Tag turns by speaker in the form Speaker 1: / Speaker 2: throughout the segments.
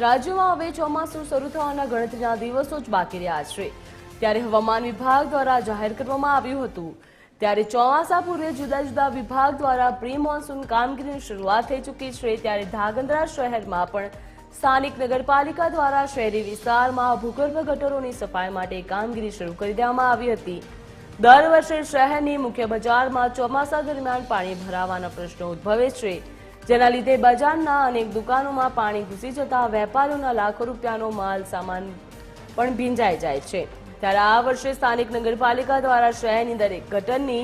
Speaker 1: રાજ્યમાં હવે ચોમાસું શરૂ થવાના ગણતરીના દિવસો જ બાકી રહ્યા છે. ત્યારે હવામાન વિભાગ દ્વારા જાહેર કરવામાં આવ્યું હતું. ત્યારે ચોમાસા પૂર્વે જુદા જુદા વિભાગ દ્વારા પ્રી મોન્સૂન કામગીરીની શરૂઆત થઈ ચૂકી છે. ત્યારે ધાગંદ્રા શહેરમાં પણ સ્થાનિક નગરપાલિકા દ્વારા શહેરી વિસ્તારમાં ભૂગર્ભ ગટરોની સફાઈ માટે કામગીરી શરૂ કરી દેવામાં આવી હતી. દર વર્ષે શહેરની મુખ્ય બજારમાં ચોમાસા દરમિયાન પાણી ભરાવાના પ્રશ્નો ઉદ્ભવે છે. જેના લીધે બજારના અનેક દુકાનોમાં પાણી ઘૂસી જતા વેપારીઓના લાખો રૂપિયાનો માલ સામાન પણ ભીંજાઈ જાય છે. ત્યારે આ વર્ષે સ્થાનિક નગરપાલિકા દ્વારા શહેરની દરેક ગટરની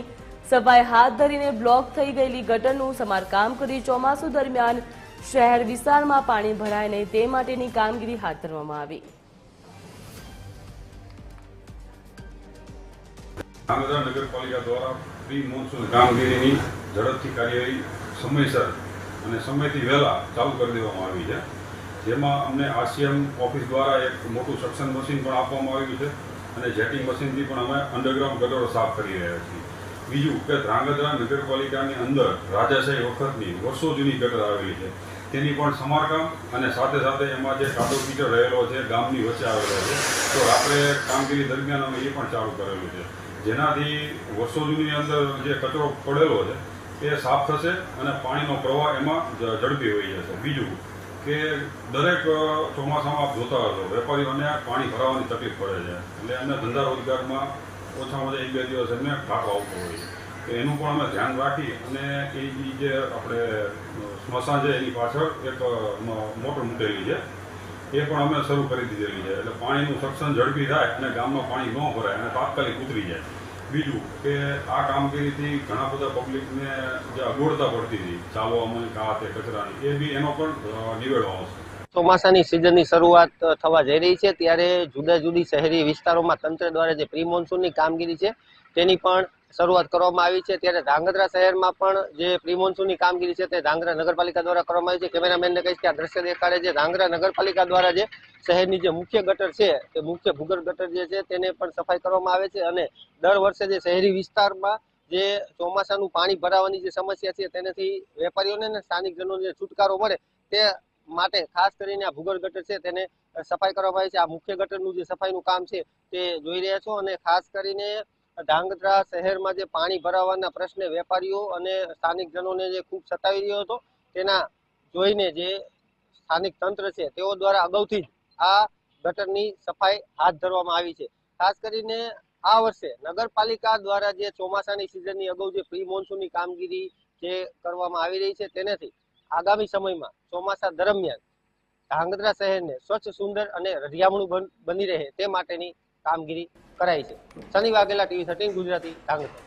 Speaker 1: સફાઈ હાથ ધરીને બ્લોક થઈ ગયેલી ગટરનું સમારકામ કરી ચોમાસુ દરમિયાન શહેર વિસ્તારમાં પાણી ભરાય નહીં તે માટેની કામગીરી હાથ ધરવામાં આવી.
Speaker 2: નગરપાલિકા દ્વારા પ્રી મોન્સૂન કામગીરીની ઝડપથી કાર્યવાહી સમયસર અને સમયથી વહેલા ચાલુ કરી દેવામાં આવી છે. જેમાં અમને આરસીએમ ઓફિસ દ્વારા એક મોટું સક્શન મશીન પણ આપવામાં આવ્યું છે અને જેટિંગ મશીનથી પણ અમે અંડરગ્રાઉન્ડ ગટરો સાફ કરી રહ્યા છીએ. બીજું કે ધ્રાંગધ્રા નગરપાલિકાની અંદર રાજાશાહી વખતની વર્ષો જૂની ગટર આવેલી છે. તેની પણ સમારકામ અને સાથે સાથે એમાં જે કાદો કીચડ રહેલો છે, ગામની વચ્ચે આવેલો છે, તો રાત્રે કામગીરી દરમિયાન અમે એ પણ ચાલુ કરેલું છે. જેનાથી વર્ષો જૂની અંદર જે કચરો પડેલો છે એ સાફ થશે અને પાણીનો પ્રવાહ એમાં ઝડપી હોઈ જશે. બીજું કે દરેક ચોમાસામાં આપ જોતા હશો, વેપારીઓને પાણી ભરાવાની તકલીફ પડે છે. એટલે એમને ધંધા રોજગારમાં ઓછામાં ઓછા એક બે દિવસ એમને ઘાટો આવતો હોય તો એનું પણ અમે ધ્યાન રાખી અને એ જે આપણે સ્મશાન છે એની પાછળ એક મોટર મૂકેલી છે. એ પણ અમે શરૂ કરી દીધેલી છે. એટલે પાણીનું સક્ષમ ઝડપી થાય અને ગામમાં પાણી ન ભરાય અને તાત્કાલિક ઉતરી જાય. બીજું કે આ કામગીરીથી ઘણા બધા પબ્લિકને જે અગવડતા પડતી હતી ચાલવામાં કે તે કચરાની, એ બી એનો પણ નિવેડો આવશે.
Speaker 3: ચોમાસાની સિઝનની શરૂઆત થવા જઈ રહી છે. ત્યારે જુદા જુદી શહેરી વિસ્તારોમાં તંત્ર દ્વારા જે પ્રી મોન્સૂનની કામગીરી છે, તેની પણ શરૂઆત કરવામાં આવી છે ત્યારે ધાંગધ્રા શહેરમાં પણ જે પ્રી મોન્સૂનની કામગીરી છે તે ધાંગધ્રા નગરપાલિકા દ્વારા કરવામાં આવી છે. કેમેરામેનને કહીશ કે આ દ્રશ્ય દેખાડે છે. ધાંગધ્રા નગરપાલિકા દ્વારા જે શહેરની જે મુખ્ય ગટર છે, તે મુખ્ય ભૂગર્ભ ગટર જે છે તેને પણ સફાઈ કરવામાં આવે છે અને દર વર્ષે જે શહેરી વિસ્તારમાં જે ચોમાસાનું પાણી ભરાવાની જે સમસ્યા છે તેનાથી વેપારીઓને અને સ્થાનિક જનોને જે છુટકારો મળે તે માટે ખાસ કરીને આ ભૂગર્ભ ગટર છે તેને સફાઈ કરવામાં આવી છે. આ મુખ્ય ગટરનું જે સફાઈનું કામ છે તે જોઈ રહ્યા છો અને ખાસ કરીને ધાંગધ્રા શહેરમાં જે પાણી ભરાવાના પ્રશ્ને વેપારીઓ અને સ્થાનિક જનોને જે ખૂબ સતાવી રહ્યો હતો, તેના જોઈને જે સ્થાનિક તંત્ર છે, તેઓ દ્વારા અગાઉથી જ આ ગટરની સફાઈ હાથ ધરવામાં આવી છે. ખાસ કરીને આ વર્ષે નગરપાલિકા દ્વારા જે ચોમાસાની સિઝનની અગાઉ જે પ્રી મોન્સૂનની કામગીરી જે કરવામાં આવી રહી છે, તેનાથી આગામી સમયમાં ચોમાસા દરમિયાન ધાંગધ્રા શહેરને સ્વચ્છ, સુંદર અને રઢિયામણું બન- બની રહે તે માટેની કામગીરી કરાઈ છે. Shani Vaghela TV thirteen Gujarati Dhrangadhra.